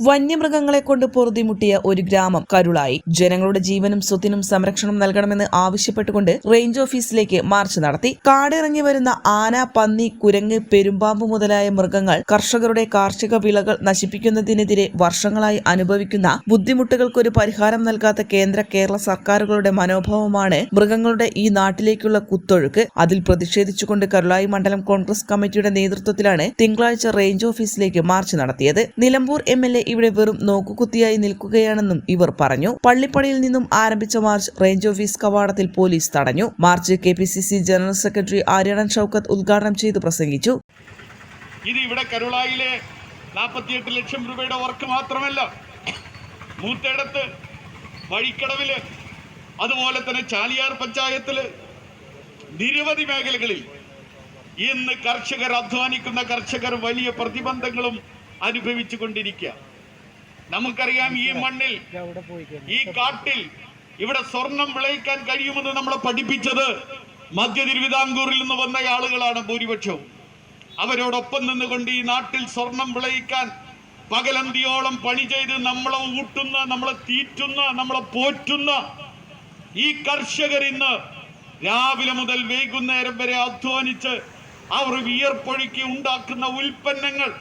വന്യമൃഗങ്ങളെ കൊണ്ട് പൊറുതിമുട്ടിയ ഒരു ഗ്രാമം കരുളായി. ജനങ്ങളുടെ ജീവനും സ്വത്തിനും സംരക്ഷണം നൽകണമെന്ന് ആവശ്യപ്പെട്ടുകൊണ്ട് റേഞ്ച് ഓഫീസിലേക്ക് മാർച്ച് നടത്തി. കാടിറങ്ങി വരുന്ന ആന പന്നി കുരങ്ങ് പെരുമ്പാമ്പ് മുതലായ മൃഗങ്ങൾ കർഷകരുടെ കാർഷിക വിളകൾ നശിപ്പിക്കുന്നതിനെതിരെ വർഷങ്ങളായി അനുഭവിക്കുന്ന ബുദ്ധിമുട്ടുകൾക്കൊരു പരിഹാരം നൽകാത്ത കേന്ദ്ര കേരള സർക്കാരുകളുടെ മനോഭാവമാണ് മൃഗങ്ങളുടെ ഈ നാട്ടിലേക്കുള്ള കുത്തൊഴുക്ക്. അതിൽ പ്രതിഷേധിച്ചുകൊണ്ട് കരുളായി മണ്ഡലം കോൺഗ്രസ് കമ്മിറ്റിയുടെ നേതൃത്വത്തിലാണ് തിങ്കളാഴ്ച റേഞ്ച് ഓഫീസിലേക്ക് മാർച്ച് നടത്തിയത്. നിലമ്പൂർ എം എൽ എ ഇവിടെ വെറും നോക്കുകുത്തിയായി നിൽക്കുകയാണെന്നും ഇവർ പറഞ്ഞു. പള്ളിപ്പടിയിൽ നിന്നും ആരംഭിച്ച മാർച്ച് റേഞ്ച് ഓഫീസ് കവാടത്തിൽ പോലീസ് തടഞ്ഞു. March K general secretary Aryadan Shoukath ഉദ്ഘാടനം ചെയ്തു പ്രസംഗിച്ചു. ഇത് ഇവിടെ കരുളായിലെ നാൽപ്പത്തിയെട്ട് ലക്ഷം രൂപയുടെ വർക്ക് മാത്രമല്ല മൂത്തേടത്ത് വഴിക്കടവിൽ അതുപോലെ തന്നെ ചാലിയാർ പഞ്ചായത്തിൽ നിരവധി മേഖലകളിൽ ഇന്ന് കർഷകർ അധ്വാനിക്കുന്ന കർഷകർ വലിയ പ്രതിബന്ധങ്ങളും അനുഭവിച്ചു കൊണ്ടിരിക്കുക നമുക്കറിയാം ഈ മണ്ണിൽ ഈ കാട്ടിൽ ഇവിടെ സ്വർണം വിളയിക്കാൻ കഴിയുമെന്ന് നമ്മളെ പഠിപ്പിച്ചത് മധ്യ തിരുവിതാംകൂറിൽ നിന്ന് വന്ന ആളുകളാണ് ഭൂരിപക്ഷവും. അവരോടൊപ്പം നിന്നുകൊണ്ട് ഈ നാട്ടിൽ സ്വർണം വിളയിക്കാൻ പകലന്തിയോളം പണി ചെയ്ത് നമ്മളെ ഊട്ടുന്ന നമ്മളെ തീറ്റുന്ന നമ്മളെ പോറ്റുന്ന ഈ കർഷകർ ഇന്ന് രാവിലെ മുതൽ വൈകുന്നേരം വരെ അധ്വാനിച്ച് അവർ വിയർപ്പൊഴുക്കി ഉണ്ടാക്കുന്ന ഉൽപ്പന്നങ്ങൾ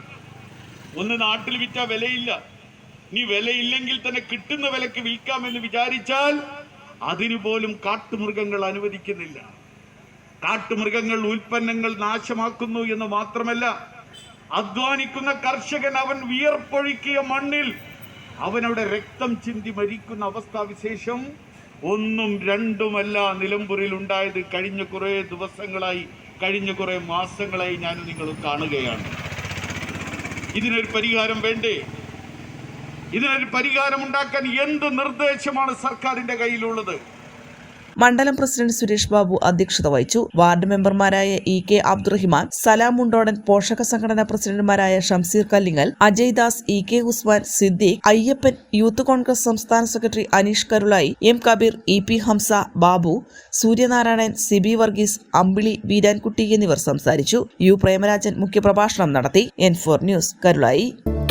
ഒന്ന് നാട്ടിൽ വിറ്റ വിലയില്ല. നീ വിലയില്ലെങ്കിൽ തന്നെ കിട്ടുന്ന വിലക്ക് വിൽക്കാമെന്ന് വിചാരിച്ചാൽ അതിനു പോലും കാട്ടുമൃഗങ്ങൾ അനുവദിക്കുന്നില്ല. കാട്ടുമൃഗങ്ങൾ ഉൽപ്പന്നങ്ങൾ നാശമാക്കുന്നു എന്ന് മാത്രമല്ല അധ്വാനിക്കുന്ന കർഷകൻ അവൻ വിയർപ്പൊഴുക്കിയ മണ്ണിൽ അവനവിടെ രക്തം ചിന്തി മരിക്കുന്ന അവസ്ഥാവിശേഷം ഒന്നും രണ്ടുമല്ല നിലമ്പൂരിൽ ഉണ്ടായത്. കഴിഞ്ഞ കുറേ ദിവസങ്ങളായി കഴിഞ്ഞ കുറേ മാസങ്ങളായി ഞാൻ നിങ്ങൾ കാണുകയാണ്. ഇതിനൊരു പരിഹാരം വേണ്ടേ? ഇതിനൊരു പരിഹാരം ഉണ്ടാക്കാൻ എന്ത് നിർദ്ദേശമാണ് സർക്കാരിന്റെ കയ്യിലുള്ളത്? മണ്ഡലം പ്രസിഡന്റ് സുരേഷ് ബാബു അധ്യക്ഷത വഹിച്ചു. വാർഡ് മെമ്പർമാരായ ഇ കെ അബ്ദുറഹിമാൻ സലാം മുണ്ടോടൻ പോഷക സംഘടനാ പ്രസിഡന്റുമാരായ Shamseer Kallingal Ajay Das E K Usman Siddique Ayyappan youth Congress സംസ്ഥാന secretary Aneesh Karulai M Kabeer E P Hamsa Babu Suryanarayanan Sibi Varghese Ambili Veerankutty എന്നിവർ സംസാരിച്ചു. യു പ്രേമരാജൻ മുഖ്യപ്രഭാഷണം നടത്തി. N four news Karulai.